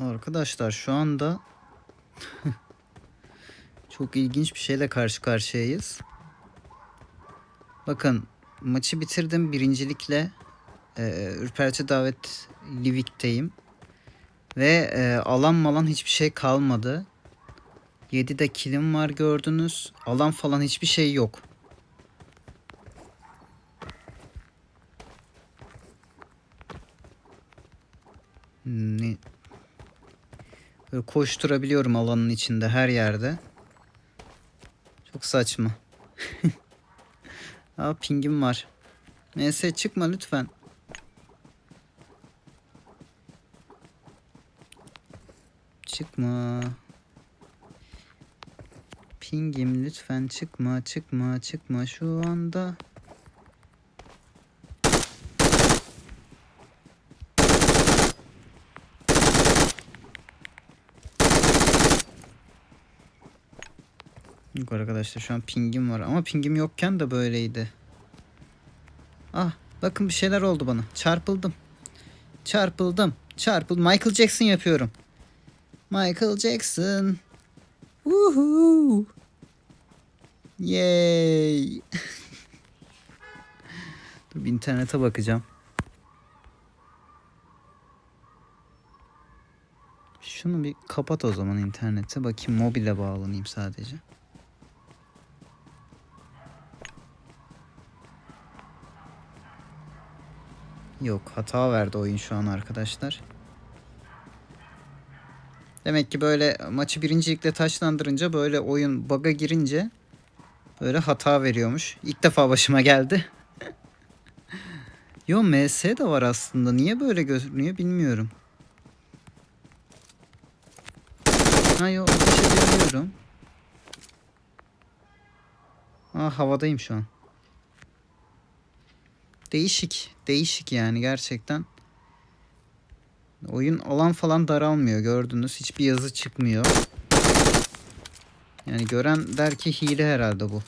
Arkadaşlar şu anda çok ilginç bir şeyle karşı karşıyayız. Bakın maçı bitirdim birincilikle. Ee, Ürperti Davet Livik'teyim. Ve e, alan malan hiçbir şey kalmadı. 7'de kilim var gördünüz. Alan falan hiçbir şey yok. Ne? Böyle koşturabiliyorum alanın içinde her yerde. Çok saçma. Aa pingim var. Neyse çıkma lütfen. Çıkma. Pingim lütfen çıkma çıkma çıkma şu anda. Yok arkadaşlar şu an pingim var ama pingim yokken de böyleydi. Ah bakın bir şeyler oldu bana. Çarpıldım. Çarpıldım. Çarpıldım. Michael Jackson yapıyorum. Michael Jackson. Woohoo. Yay. Dur bir internete bakacağım. Şunu bir kapat o zaman internete. Bakayım mobile bağlanayım sadece. Yok hata verdi oyun şu an arkadaşlar. Demek ki böyle maçı birincilikle taşlandırınca böyle oyun bug'a girince böyle hata veriyormuş. İlk defa başıma geldi. Yo MS de var aslında. Niye böyle görünüyor bilmiyorum. Ha yo ateş edebiliyorum. Aa havadayım şu an. Değişik. Değişik yani gerçekten. Oyun alan falan daralmıyor gördünüz. Hiçbir yazı çıkmıyor. Yani gören der ki hile herhalde bu.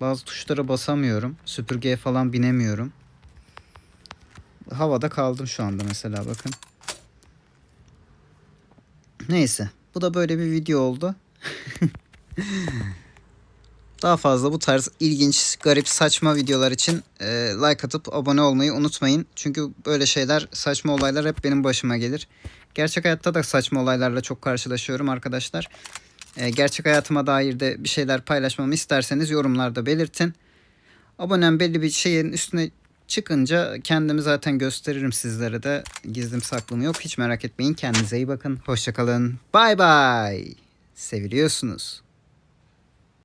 Bazı tuşlara basamıyorum. Süpürgeye falan binemiyorum. Havada kaldım şu anda mesela bakın. Neyse. Bu da böyle bir video oldu. Daha fazla bu tarz ilginç, garip, saçma videolar için e, like atıp abone olmayı unutmayın. Çünkü böyle şeyler, saçma olaylar hep benim başıma gelir. Gerçek hayatta da saçma olaylarla çok karşılaşıyorum arkadaşlar. E, gerçek hayatıma dair de bir şeyler paylaşmamı isterseniz yorumlarda belirtin. Abonem belli bir şeyin üstüne çıkınca kendimi zaten gösteririm sizlere de. Gizlim saklım yok. Hiç merak etmeyin. Kendinize iyi bakın. Hoşçakalın. Bay bay. Seviliyorsunuz.